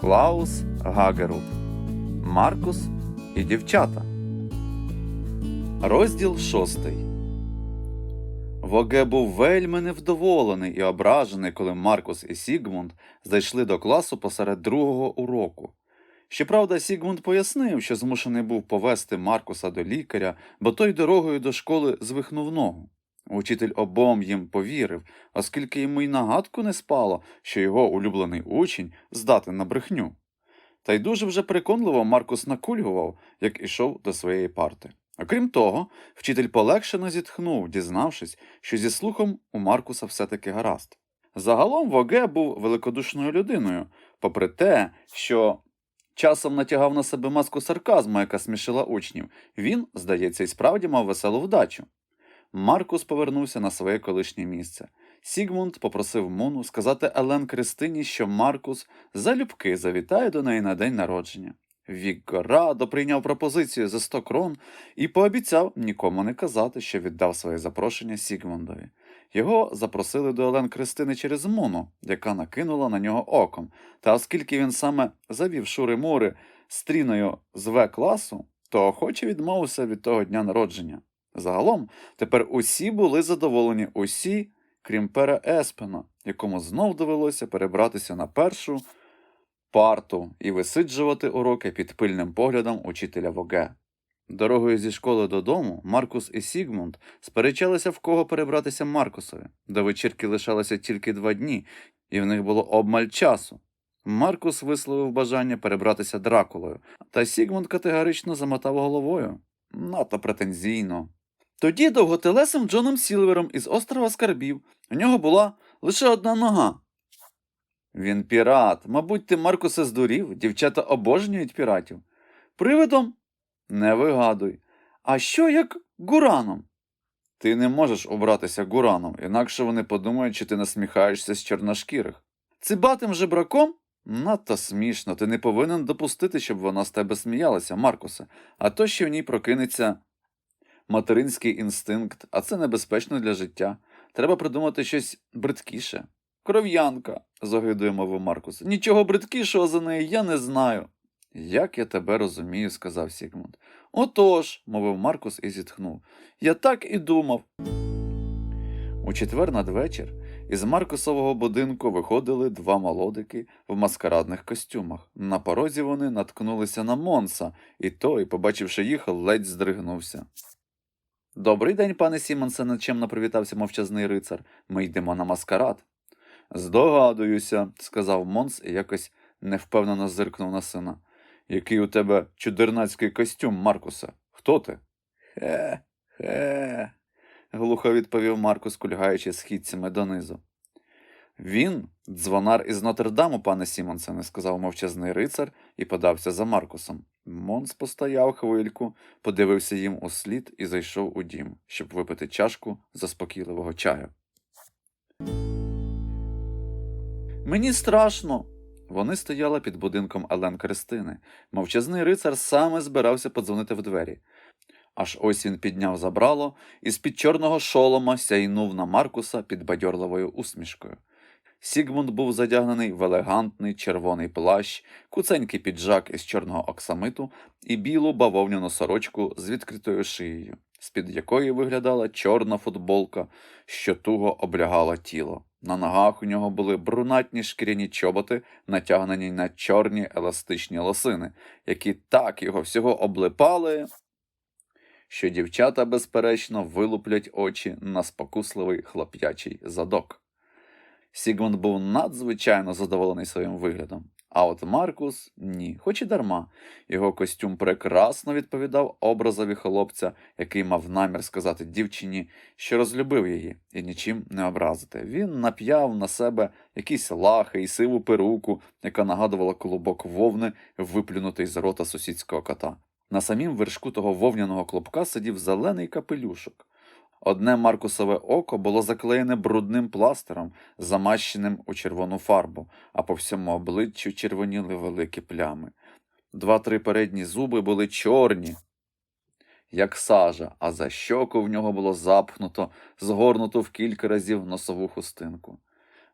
Клаус Гагерут, Маркус і дівчата. Розділ шостий. Воге був вельми невдоволений і ображений, коли Маркус і Сігмунд зайшли до класу посеред другого уроку. Щоправда, Сігмунд пояснив, що змушений був повести Маркуса до лікаря, бо той дорогою до школи звихнув ногу. Учитель обом їм повірив, оскільки йому й нагадку не спало, що його улюблений учень здатен на брехню. Та й дуже вже переконливо Маркус накульгував, як ішов до своєї парти. Окрім того, вчитель полегшено зітхнув, дізнавшись, що зі слухом у Маркуса все-таки гаразд. Загалом Воге був великодушною людиною, попри те, що часом натягав на себе маску сарказму, яка смішила учнів, він, здається, і справді мав веселу вдачу. Маркус повернувся на своє колишнє місце. Сігмунд попросив Муну сказати Елен Кристині, що Маркус залюбки завітає до неї на день народження. Вікко радо прийняв пропозицію за 100 крон і пообіцяв нікому не казати, що віддав своє запрошення Сігмундові. Його запросили до Елен Кристини через Муну, яка накинула на нього оком. Та оскільки він саме завів шури-мури стріною з В-класу, то охоче відмовився від того дня народження. Загалом тепер усі були задоволені, усі, крім пера Еспена, якому знов довелося перебратися на першу парту і висиджувати уроки під пильним поглядом учителя Воге. Дорогою зі школи додому Маркус і Сігмунд сперечалися, в кого перебратися Маркусові. До вечірки лишалося тільки два дні, і в них було обмаль часу. Маркус висловив бажання перебратися Дракулою, та Сігмунд категорично замотав головою. Надто претензійно. Тоді довготелесим Джоном Сілвером із острова Скарбів у нього була лише одна нога. Він пірат. Мабуть, ти Маркусе здурів, дівчата обожнюють піратів. Привидом? Не вигадуй. А що як гураном? Ти не можеш обратися гураном, інакше вони подумають, що ти насміхаєшся з чорношкірих. Цибатим жебраком? Надто смішно, ти не повинен допустити, щоб вона з тебе сміялася, Маркусе, а то ще в ній прокинеться материнський інстинкт, а це небезпечно для життя. Треба придумати щось бридкіше. Кров'янка, загидує мовив Маркус. Нічого бридкішого за неї я не знаю. Як я тебе розумію, сказав Сігмунд. Отож, мовив Маркус і зітхнув. Я так і думав. У четвер надвечір із Маркусового будинку виходили два молодики в маскарадних костюмах. На порозі вони наткнулися на Монса, і той, побачивши їх, ледь здригнувся. Добрий день, пане Сімонсе, нечемно привітався мовчазний рицар. Ми йдемо на маскарад. Здогадуюся, сказав Монс і якось невпевнено зиркнув на сина. Який у тебе чудернацький костюм, Маркусе? Хто ти? Хе, хе, глухо відповів Маркус, кульгаючи східцями донизу. Він дзвонар із Нотр-Даму, пане Сімонсене, сказав мовчазний рицар і подався за Маркусом. Монс постояв хвильку, подивився їм у слід і зайшов у дім, щоб випити чашку заспокійливого чаю. Мені страшно. Вони стояли під будинком Елен Кристини. Мовчазний рицар саме збирався подзвонити в двері. Аж ось він підняв забрало і з-під чорного шолома сяйнув на Маркуса під бадьорливою усмішкою. Сігмунд був задягнений в елегантний червоний плащ, куценький піджак із чорного оксамиту і білу бавовняну сорочку з відкритою шиєю, з-під якої виглядала чорна футболка, що туго облягала тіло. На ногах у нього були брунатні шкіряні чоботи, натягнені на чорні еластичні лосини, які так його всього облипали, що дівчата, безперечно, вилуплять очі на спокусливий хлоп'ячий задок. Сігмунд був надзвичайно задоволений своїм виглядом. А от Маркус ні, хоч і дарма. Його костюм прекрасно відповідав образові хлопця, який мав намір сказати дівчині, що розлюбив її і нічим не образити. Він нап'яв на себе якісь лахи і сиву перуку, яка нагадувала клубок вовни, виплюнутий з рота сусідського кота. На самім вершку того вовняного клубка сидів зелений капелюшок. Одне Маркусове око було заклеєне брудним пластером, замащеним у червону фарбу, а по всьому обличчю червоніли великі плями. Два-три передні зуби були чорні, як сажа, а за щоку в нього було запхнуто, згорнуто в кілька разів носову хустинку.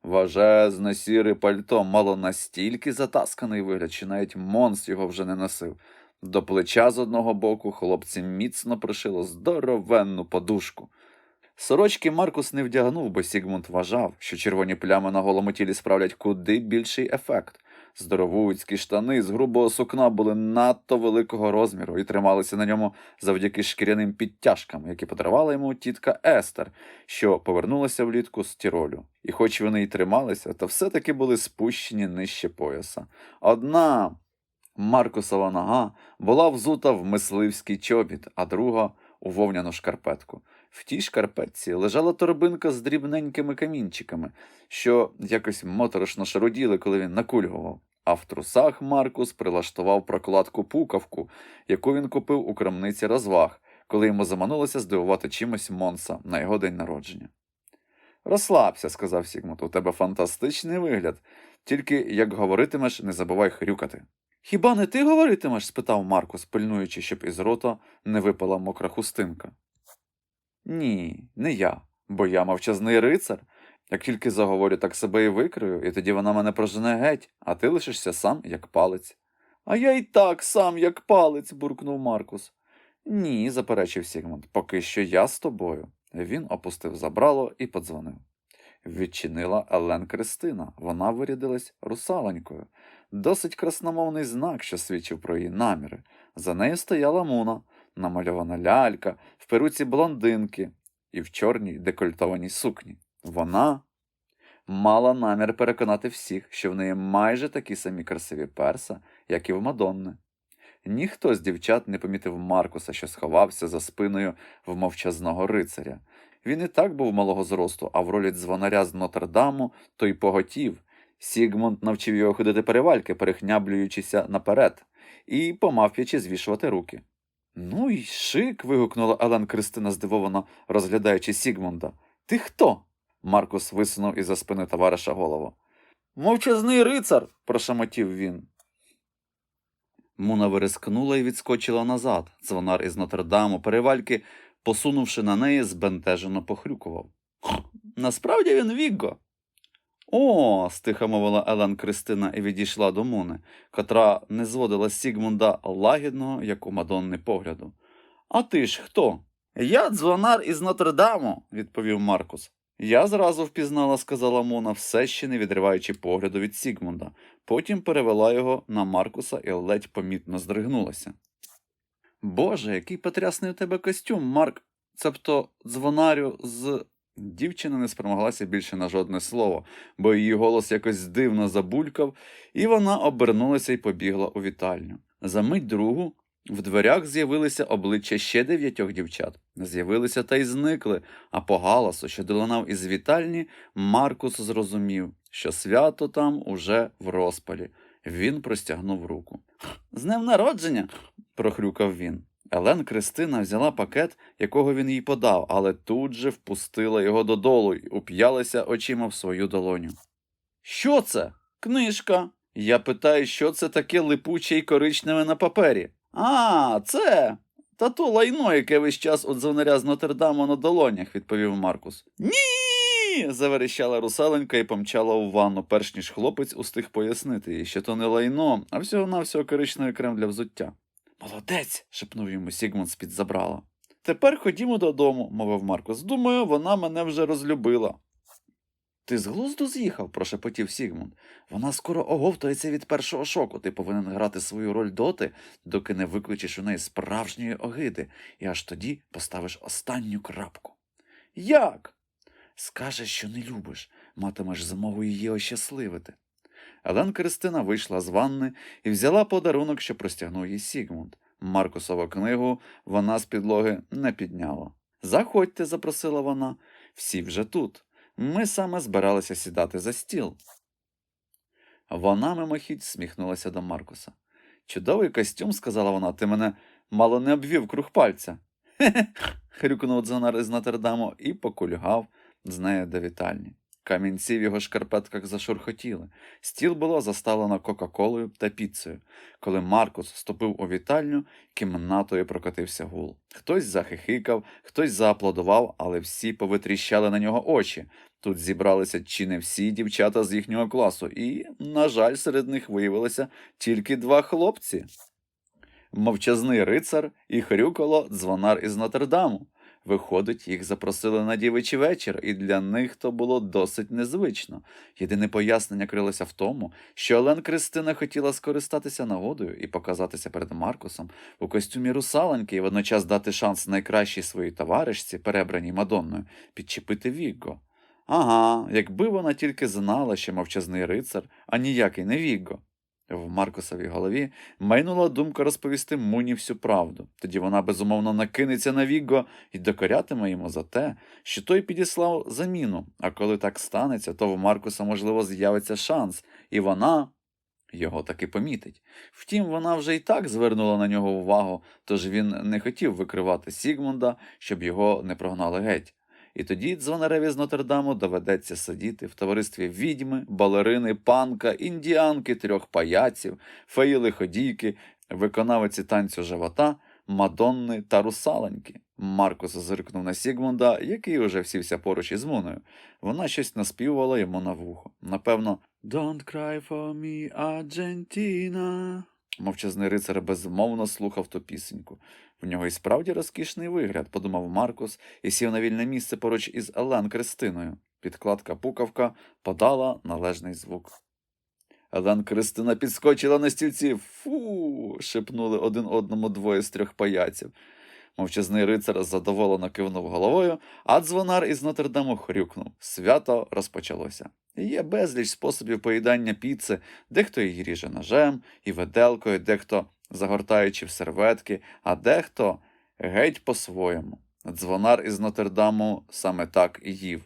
Важезне сіре пальто мало настільки затасканий вигляд, що навіть Монс його вже не носив. До плеча з одного боку хлопці міцно пришило здоровенну подушку. Сорочки Маркус не вдягнув, бо Сігмунд вважав, що червоні плями на голому тілі справлять куди більший ефект. Здоровуцькі штани з грубого сукна були надто великого розміру і трималися на ньому завдяки шкіряним підтяжкам, які подарувала йому тітка Естер, що повернулася влітку з Тіролю. І хоч вони й трималися, то все-таки були спущені нижче пояса. Одна Маркусова нога була взута в мисливський чобіт, а друга у вовняну шкарпетку. В тій шкарпетці лежала торбинка з дрібненькими камінчиками, що якось моторошно шаруділи, коли він накульгував. А в трусах Маркус прилаштував прокладку пукавку, яку він купив у крамниці розваг, коли йому заманулося здивувати чимось Монса на його день народження. Розслабся, сказав Сігмунд, у тебе фантастичний вигляд. Тільки як говоритимеш, не забувай хрюкати. Хіба не ти говоритимеш? спитав Маркус, пильнуючи, щоб із рота не випала мокра хустинка. Ні, не я, бо я мовчазний рицар. Як тільки заговорю, так себе і викрию, і тоді вона мене прожене геть, а ти лишишся сам, як палець. А я й так сам, як палець, буркнув Маркус. Ні, заперечив Сігмунд, поки що я з тобою. Він опустив забрало і подзвонив. Відчинила Елен Кристина. Вона вирядилась русалонькою. Досить красномовний знак, що свідчив про її наміри. За нею стояла Муна, намальована лялька, в перуці блондинки і в чорній декольтованій сукні. Вона мала намір переконати всіх, що в неї майже такі самі красиві перса, як і в Мадонни. Ніхто з дівчат не помітив Маркуса, що сховався за спиною в мовчазного рицаря. Він і так був малого зросту, а в ролі дзвонаря з Нотр-Даму той поготів. Сігмунд навчив його ходити перевальки, перехняблюючися наперед, і помавп'ячи звішувати руки. Ну й шик. вигукнула Елен Кристина, здивовано розглядаючи Сігмунда. Ти хто? Маркус висунув із за спини товариша голову. Мовчазний рицар, прошамотів він. Муна вирискнула і відскочила назад. Дзвонар із Нотр-Даму перевальки, посунувши на неї, збентежено похрюкував. Насправді він Вігго. О, стиха мовила Елен Кристина і відійшла до Муни, котра не зводила Сігмунда лагідного, як у Мадонни погляду. А ти ж хто? Я дзвонар із Нотр-Даму, відповів Маркус. Я зразу впізнала, сказала Мона, все ще не відриваючи погляду від Сігмунда. Потім перевела його на Маркуса і ледь помітно здригнулася. Боже, який потрясний у тебе костюм, Марк, цебто дзвонарю з. Дівчина не спромоглася більше на жодне слово, бо її голос якось дивно забулькав, і вона обернулася і побігла у вітальню. За мить другу в дверях з'явилися обличчя ще дев'ятьох дівчат. З'явилися та й зникли, а по галасу, що долинав із вітальні, Маркус зрозумів, що свято там уже в розпалі. Він простягнув руку. З днем народження. прохрюкав він. Елен Кристина взяла пакет, якого він їй подав, але тут же впустила його додолу і уп'ялася очима в свою долоню. Що це? Книжка. Я питаю, що це таке липуче й коричневе на папері. А, це. Та то лайно, яке весь час от дзвонаря з Нотр-Даму на долонях, відповів Маркус. Ні. заверещала русаленька і помчала у ванну, перш ніж хлопець устиг пояснити їй, що то не лайно, а всього навсього коричневий крем для взуття. Молодець. шепнув йому Сігмунд з-під забрала. Тепер ходімо додому, мовив Маркус. Думаю, вона мене вже розлюбила. Ти з глузду з'їхав, прошепотів Сігмунд. Вона скоро оговтається від першого шоку. Ти повинен грати свою роль доти, доки не викличеш у неї справжньої огиди, і аж тоді поставиш останню крапку. Як? Скажеш, що не любиш, матимеш змогу її ощасливити. Елен Кристина вийшла з ванни і взяла подарунок, що простягнув їй Сігмунд. Маркусову книгу вона з підлоги не підняла. Заходьте, запросила вона, всі вже тут. Ми саме збиралися сідати за стіл. Вона мимохідь сміхнулася до Маркуса. Чудовий костюм, сказала вона, ти мене мало не обвів круг пальця. Хе-хе, хрюкнув дзонар із Нотр-Даму і покульгав з нею до вітальні. Камінці в його шкарпетках зашурхотіли. Стіл було заставлено Кока-Колою та піцею. Коли Маркус вступив у вітальню, кімнатою прокотився гул. Хтось захихикав, хтось зааплодував, але всі повитріщали на нього очі. Тут зібралися чи не всі дівчата з їхнього класу, і, на жаль, серед них виявилося тільки два хлопці. Мовчазний рицар і хрюкало дзвонар із Нотр-Даму. Виходить, їх запросили на дівичий вечір, і для них то було досить незвично. Єдине пояснення крилося в тому, що Олен Кристина хотіла скористатися нагодою і показатися перед Маркусом у костюмі русалоньки і водночас дати шанс найкращій своїй товаришці, перебраній Мадонною, підчепити Вігго. Ага, якби вона тільки знала, що мовчазний рицар, а ніякий не Вігго. В Маркусовій голові майнула думка розповісти Муні всю правду. Тоді вона безумовно накинеться на Вігго і докорятиме йому за те, що той підіслав заміну. А коли так станеться, то в Маркуса, можливо, з'явиться шанс, і вона його таки помітить. Втім, вона вже й так звернула на нього увагу, тож він не хотів викривати Сігмунда, щоб його не прогнали геть. І тоді дзвонареві з Нотр-Даму доведеться сидіти в товаристві відьми, балерини, панка, індіанки, трьох паяців, феї лиходійки, виконавиці танцю живота, Мадонни та русаленьки. Маркус зиркнув на Сігмунда, який уже сівся поруч із Муною. Вона щось наспівувала йому на вухо. Напевно, Don't cry for me, Argentina. Мовчазний рицар безмовно слухав ту пісеньку. В нього і справді розкішний вигляд, подумав Маркус і сів на вільне місце поруч із Елен Кристиною. Підкладка пукавка подала належний звук. Елен Кристина підскочила на стільці. Фу. шепнули один одному двоє з трьох паяців. Мовчазний рицар задоволено кивнув головою, а дзвонар із Нотр-Даму хрюкнув. Свято розпочалося. Є безліч способів поїдання піци, дехто її ріже ножем і виделкою, дехто загортаючи в серветки, а дехто геть по-своєму. Дзвонар із Нотр-Даму саме так і їв.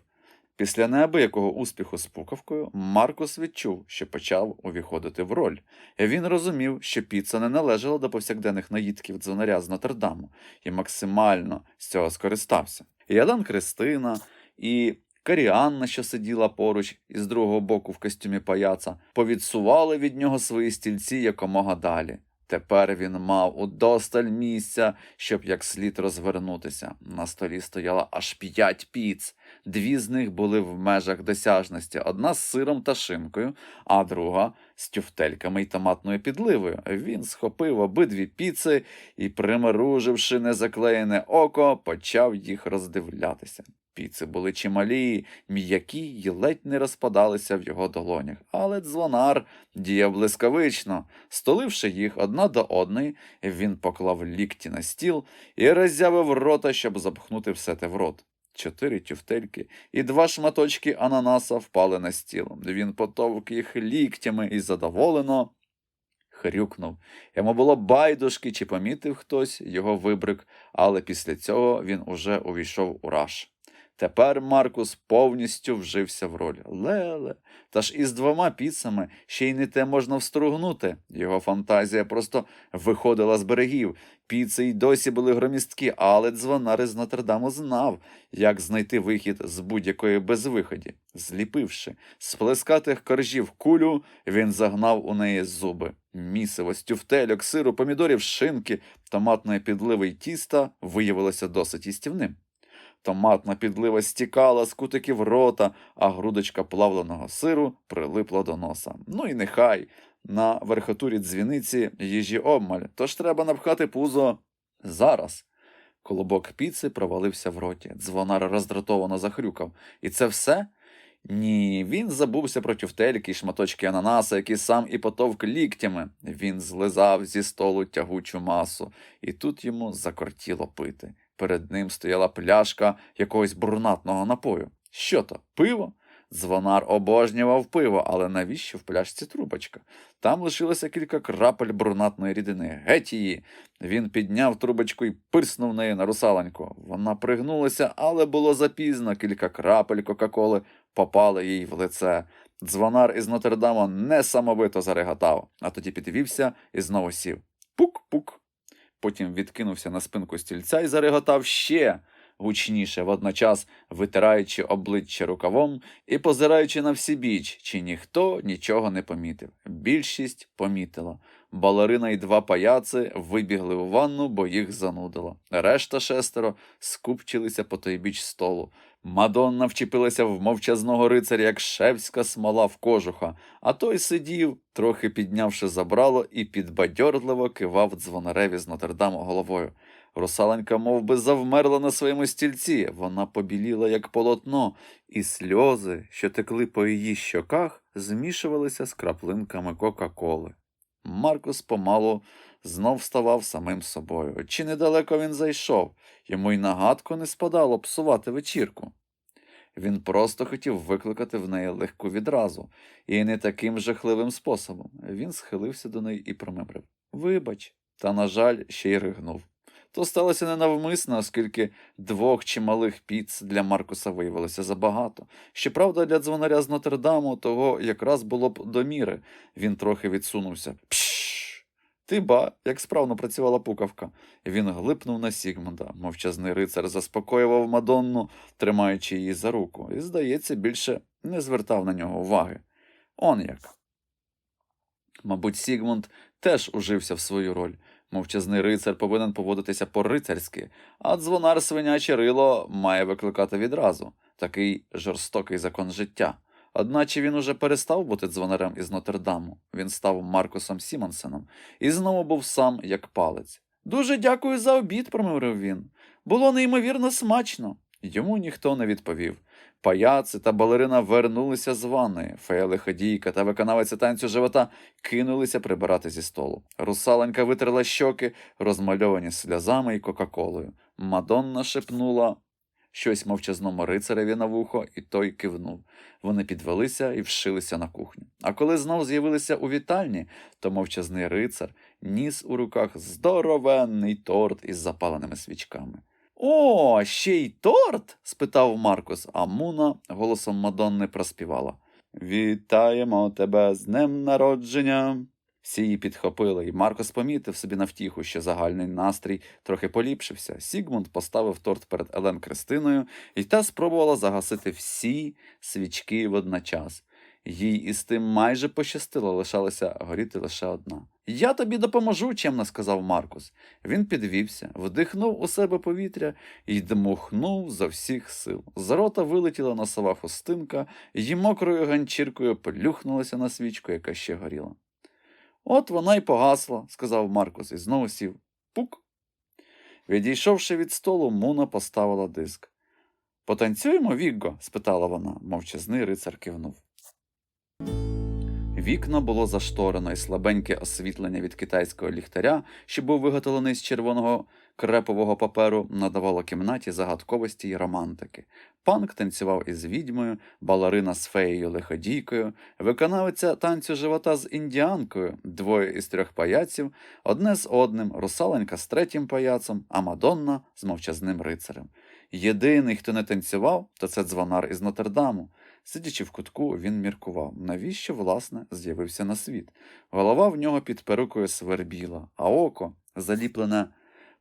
Після неабиякого успіху з пукавкою Маркус відчув, що почав увіходити в роль. Він розумів, що піца не належала до повсякденних наїдків дзвонаря з Нотр-Даму і максимально з цього скористався. І Адан Кристина, і Каріанна, що сиділа поруч із другого боку в костюмі паяца, повідсували від нього свої стільці якомога далі. Тепер він мав удосталь місця, щоб як слід розвернутися. На столі стояло аж п'ять піц. Дві з них були в межах досяжності: одна з сиром та шинкою, а друга з тюфтельками й томатною підливою. Він схопив обидві піци і, примруживши незаклеєне око, почав їх роздивлятися. Піци були чималі, м'які й ледь не розпадалися в його долонях, але дзвонар діяв блискавично. Столивши їх одна до одної, він поклав лікті на стіл і роззявив рота, щоб запхнути все те в рот. Чотири тюфтельки і два шматочки ананаса впали на стіл. Він потовк їх ліктями і задоволено хрюкнув. Йому було байдужки, чи помітив хтось його вибрик, але після цього він уже увійшов у раж. Тепер Маркус повністю вжився в роль. Леле, та ж із двома піцами ще й не те можна встругнути. Його фантазія просто виходила з берегів. Піци й досі були громісткі, але дзвонар із Нотр-Даму знав, як знайти вихід з будь-якої безвиході. Зліпивши з плескатих коржів кулю, він загнав у неї зуби. Місиво з тюфтельок, сиру, помідорів, шинки, томатної підливи й тіста виявилося досить їстівним. Томатна підлива стікала з кутиків рота, а грудочка плавленого сиру прилипла до носа. Ну і нехай на верхотурі дзвіниці їжі обмаль, тож треба напхати пузо зараз. Колобок піци провалився в роті. Дзвонар роздратовано захрюкав. І це все? Ні, він забувся про тюфтельки й шматочки ананаса, які сам і потовк ліктями. Він злизав зі столу тягучу масу, і тут йому закортіло пити. Перед ним стояла пляшка якогось брунатного напою. Що то, пиво? Дзвонар обожнював пиво, але навіщо в пляшці трубочка? Там лишилося кілька крапель брунатної рідини. Геть її. Він підняв трубочку і пирснув нею на русалоньку. Вона пригнулася, але було запізно. Кілька крапель Кока-Коли попали їй в лице. Дзвонар із Нотр-Дама несамовито зареготав, а тоді підвівся і знову сів. Пук-пук. Потім відкинувся на спинку стільця і зареготав ще. гучніше, водночас витираючи обличчя рукавом і позираючи на всібіч, чи ніхто нічого не помітив. Більшість помітила. Балерина і два паяци вибігли у ванну, бо їх занудило. Решта шестеро скупчилися по той біч столу. Мадонна вчепилася в мовчазного рицаря, як шевська смола в кожуха, а той сидів, трохи піднявши забрало, і підбадьорливо кивав дзвонареві з Нотердаму головою. Русаленька мов би, завмерла на своєму стільці. Вона побіліла, як полотно, і сльози, що текли по її щоках, змішувалися з краплинками Кока-Коли. Маркус помалу знов ставав самим собою. Чи недалеко він зайшов, йому й нагадку не спадало псувати вечірку. Він просто хотів викликати в неї легку відразу, і не таким жахливим способом. Він схилився до неї і промимрив. Вибач, та, на жаль, ще й ригнув. То сталося ненавмисно, оскільки двох чималих піц для Маркуса виявилося забагато. Щоправда, для дзвонаря з Нотердаму того якраз було б до міри. Він трохи відсунувся. Пшш! Ти ба, як справно працювала пукавка. Він глипнув на Сігмунда. Мовчазний рицар заспокоював Мадонну, тримаючи її за руку, і, здається, більше не звертав на нього уваги. Он як. Мабуть, Сігмунд теж ужився в свою роль. Мовчазний рицар повинен поводитися по-рицарськи, а дзвонар свиняче рило має викликати відразу такий жорстокий закон життя. Одначе він уже перестав бути дзвонарем із Нотердаму. Він став Маркусом Сімонсеном і знову був сам як палець. Дуже дякую за обід, промовив він. Було неймовірно смачно. Йому ніхто не відповів. Паяци та балерина вернулися з ванної. Фея лиходійка та виконавиця танцю живота кинулися прибирати зі столу. Русаленька витерла щоки, розмальовані сльозами і кока-колою. Мадонна шепнула щось мовчазному рицареві на вухо, і той кивнув. Вони підвелися і вшилися на кухню. А коли знов з'явилися у вітальні, то мовчазний рицар ніс у руках здоровенний торт із запаленими свічками. О, ще й торт? спитав Маркус, а Муна голосом Мадонни проспівала. Вітаємо тебе з днем народження. Всі її підхопили, і Маркос помітив собі на втіху, що загальний настрій трохи поліпшився. Сігмунд поставив торт перед Елен Кристиною, і та спробувала загасити всі свічки водночас. Їй із тим майже пощастило, лишалася горіти лише одна. Я тобі допоможу, чемно сказав Маркус. Він підвівся, вдихнув у себе повітря і дмухнув за всіх сил. З рота вилетіла носова хустинка, і мокрою ганчіркою плюхнулася на свічку, яка ще горіла. От вона й погасла, сказав Маркус, і знову сів. Пук. Відійшовши від столу, Муна поставила диск. Потанцюємо, Вігго? спитала вона, мовчазний рицар кивнув. Вікно було зашторено, і слабеньке освітлення від китайського ліхтаря, що був виготовлений з червоного крепового паперу, надавало кімнаті загадковості й романтики. Панк танцював із відьмою, балерина з феєю лиходійкою, виконавиця танцю живота з індіанкою, двоє із трьох паяців, одне з одним, русаленька з третім паяцом, а Мадонна з мовчазним рицарем. Єдиний, хто не танцював, то це дзвонар із Нотердаму. Сидячи в кутку, він міркував, навіщо, власне, з'явився на світ. Голова в нього під перукою свербіла, а око, заліплене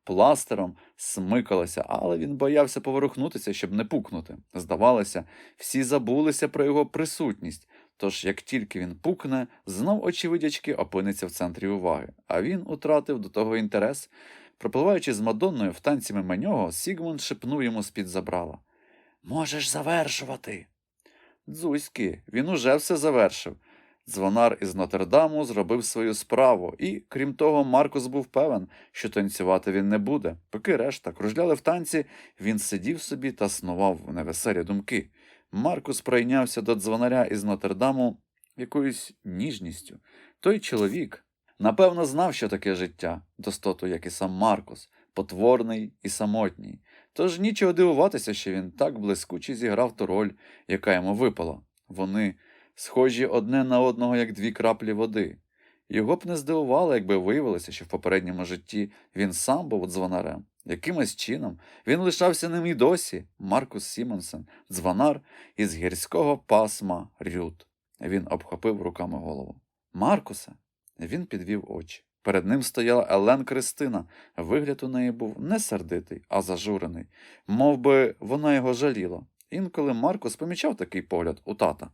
пластером, смикалося, але він боявся поворухнутися, щоб не пукнути. Здавалося, всі забулися про його присутність. Тож, як тільки він пукне, знов очевидячки опиниться в центрі уваги, а він утратив до того інтерес. Пропливаючи з Мадонною в танці мимо нього, Сігмунд шепнув йому з-під забрала. Можеш завершувати. Дзузьки, він уже все завершив. Дзвонар із Нотердаму зробив свою справу, і, крім того, Маркус був певен, що танцювати він не буде. Поки решта кружляли в танці, він сидів собі та снував невеселі думки. Маркус прийнявся до дзвонаря із Нотердаму якоюсь ніжністю. Той чоловік, напевно, знав, що таке життя, достоту, як і сам Маркус, потворний і самотній. Тож нічого дивуватися, що він так блискуче зіграв ту роль, яка йому випала. Вони схожі одне на одного, як дві краплі води. Його б не здивувало, якби виявилося, що в попередньому житті він сам був дзвонарем. Якимось чином він лишався ним і досі, Маркус Сімонсен, дзвонар із гірського пасма Рют. Він обхопив руками голову. Маркуса? Він підвів очі. Перед ним стояла Елен Кристина. Вигляд у неї був не сердитий, а зажурений, мов би вона його жаліла. Інколи Маркус помічав такий погляд у тата.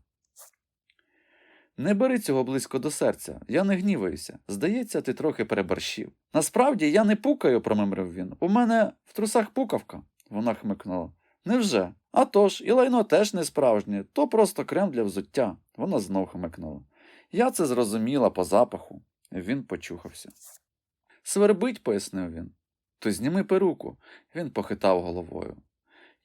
Не бери цього близько до серця, я не гніваюся. Здається, ти трохи переборщив. Насправді я не пукаю, промимрив він. У мене в трусах пукавка. Вона хмикнула. Невже? А тож, і лайно теж не справжнє, то просто крем для взуття. Вона знов хмикнула. Я це зрозуміла по запаху. Він почухався. Свербить, пояснив він. То зніми перуку. Він похитав головою.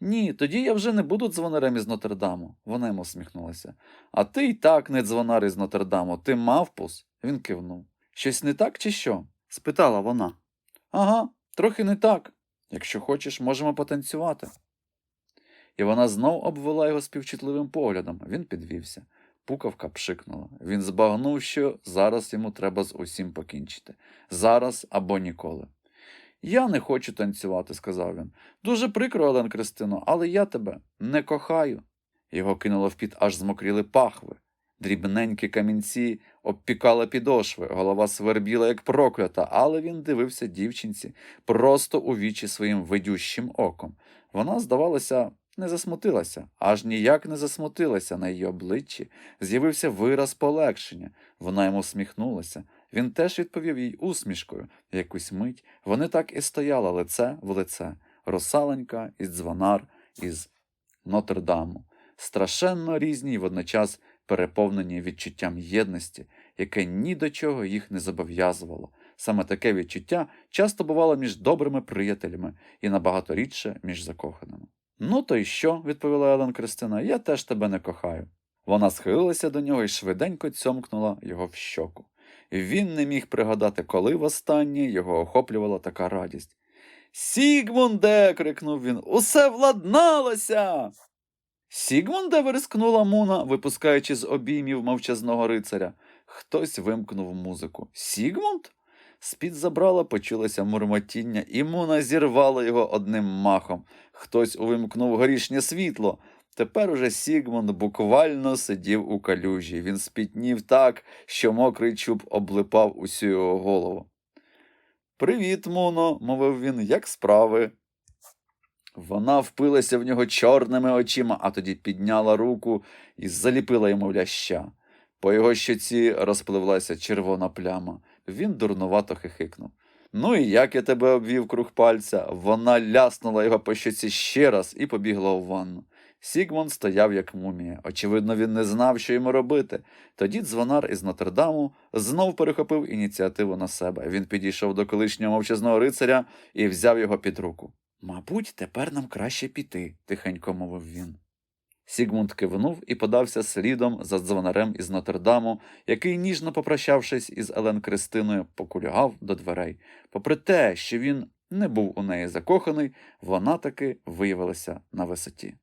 Ні, тоді я вже не буду дзвонарем із Нотердаму. Вона йому всміхнулася. А ти й так не дзвонар із Нотердаму, ти мавпус. Він кивнув. Щось не так чи що? спитала вона. Ага, трохи не так. Якщо хочеш, можемо потанцювати. І вона знов обвела його співчутливим поглядом. Він підвівся. Пукавка пшикнула. Він збагнув, що зараз йому треба з усім покінчити. Зараз або ніколи. Я не хочу танцювати, сказав він. Дуже прикро, Олен Кристино, але я тебе не кохаю. Його кинуло в під аж змокріли пахви. Дрібненькі камінці обпікали підошви, голова свербіла, як проклята, але він дивився дівчинці просто у вічі своїм видющим оком. Вона, здавалося, не засмутилася, аж ніяк не засмутилася на її обличчі. З'явився вираз полегшення. Вона йому всміхнулася. Він теж відповів їй усмішкою. Якусь мить вони так і стояли лице в лице. Росаленька із дзвонар із Нотр-Даму. Страшенно різні й водночас переповнені відчуттям єдності, яке ні до чого їх не зобов'язувало. Саме таке відчуття часто бувало між добрими приятелями і набагато рідше між закоханими. Ну, то й що, відповіла Елен Кристина, я теж тебе не кохаю. Вона схилилася до нього і швиденько цьомкнула його в щоку. Він не міг пригадати, коли востаннє його охоплювала така радість. Сігмунде. крикнув він. Усе владналося. Сігмунде. вирискнула Муна, випускаючи з обіймів мовчазного рицаря. Хтось вимкнув музику. Сігмунд? З-під забрала почулося мурмотіння, і Муна зірвала його одним махом. Хтось увімкнув горішнє світло. Тепер уже Сігмунд буквально сидів у калюжі. Він спітнів так, що мокрий чуб облипав усю його голову. Привіт, Муно, мовив він, як справи? Вона впилася в нього чорними очима, а тоді підняла руку і заліпила йому ляща. По його щоці розпливлася червона пляма. Він дурнувато хихикнув. Ну і як я тебе обвів круг пальця? Вона ляснула його по щоці ще раз і побігла у ванну. Сігмунд стояв як мумія. Очевидно, він не знав, що йому робити. Тоді дзвонар із Нотр-Даму знов перехопив ініціативу на себе. Він підійшов до колишнього мовчазного рицаря і взяв його під руку. Мабуть, тепер нам краще піти, тихенько мовив він. Сігмунд кивнув і подався слідом за дзвонарем із Нотр-Даму, який, ніжно попрощавшись із Елен Кристиною, покулягав до дверей. Попри те, що він не був у неї закоханий, вона таки виявилася на висоті.